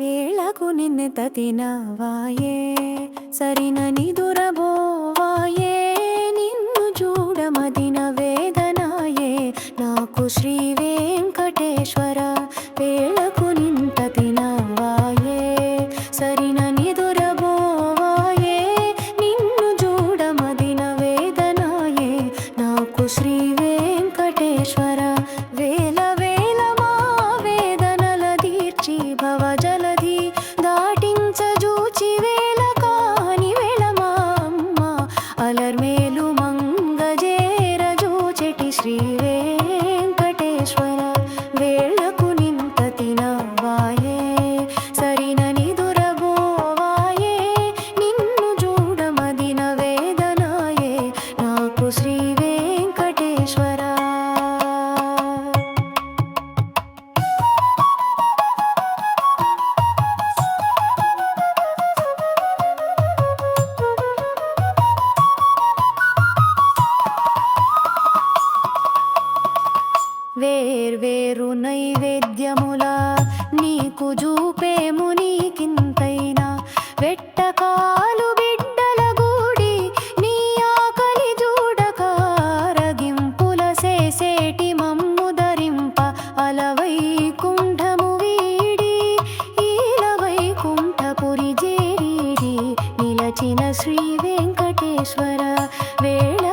వేళకు నిన్ను తతినవాయే. సరిన నిదురబోవాయే వెంకటేశ్వర వేర్వేరు నైవేద్యముల నీకు జూపేము నీకింతైనా వెట్టకాలు బిడ్డల గూడి నీ ఆకలి చూడకారగింపుల సేసేటి మమ్ము ధరింప అలవైకుంఠము వీడి ఈలవైకుంఠపురి జేరిడి నిలచిన శ్రీ వెంకటేశ్వర వేళ